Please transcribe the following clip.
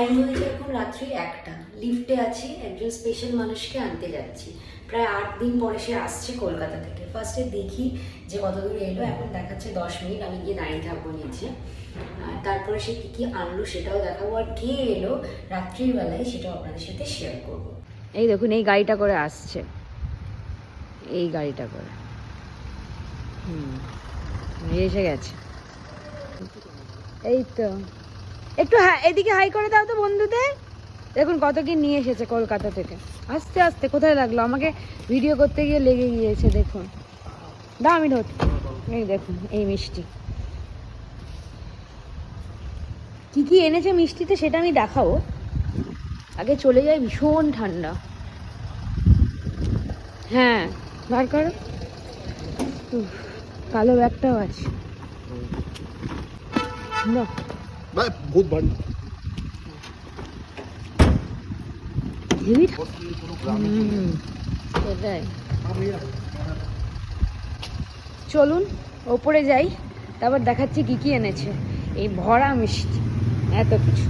Time হয়েছে এখন রাত্রি একটা। লিফটে আছি, একজন স্পেশাল মানুষকে আনতে যাচ্ছি। প্রায় আট দিন পরে সে আসছে কলকাতা থেকে। ফার্স্টে দেখি যে কত দূর এলো, এখন দেখাচ্ছে দশ মিনিট, আমি গিয়ে দাঁড়িয়ে থাকব নিচে। তারপরে সে কী কী আনলো সেটাও দেখাবো। আর কে এলো রাত্রির বেলায় সেটাও আপনাদের সাথে শেয়ার করব। এই দেখুন, এই গাড়িটা করে আসছে। এই গাড়িটা করে। হুম, এসে গেছে। এই তো। একটু এদিকে হাই করে দাও তো বন্ধুদের। দেখুন কত কি নিয়ে এসেছে কলকাতা থেকে। আস্তে আস্তে কোথায় লাগল? আমাকে ভিডিও করতে গিয়ে লেগে গিয়েছে দেখুন। দাও আমি ধর এই দেখুন এই মিষ্টি। কি কি এনেছে মিষ্টিতে সেটা আমি দেখাবো। আগে চলে যাই ভীষণ ঠান্ডা। হ্যাঁ বার করো। কালো ব্যাগটাও আছে। বাহ, ভাই চলুন ওপরে যাই তারপর দেখাচ্ছি কি কি এনেছে। এই ভরা মিষ্টি এত কিছু।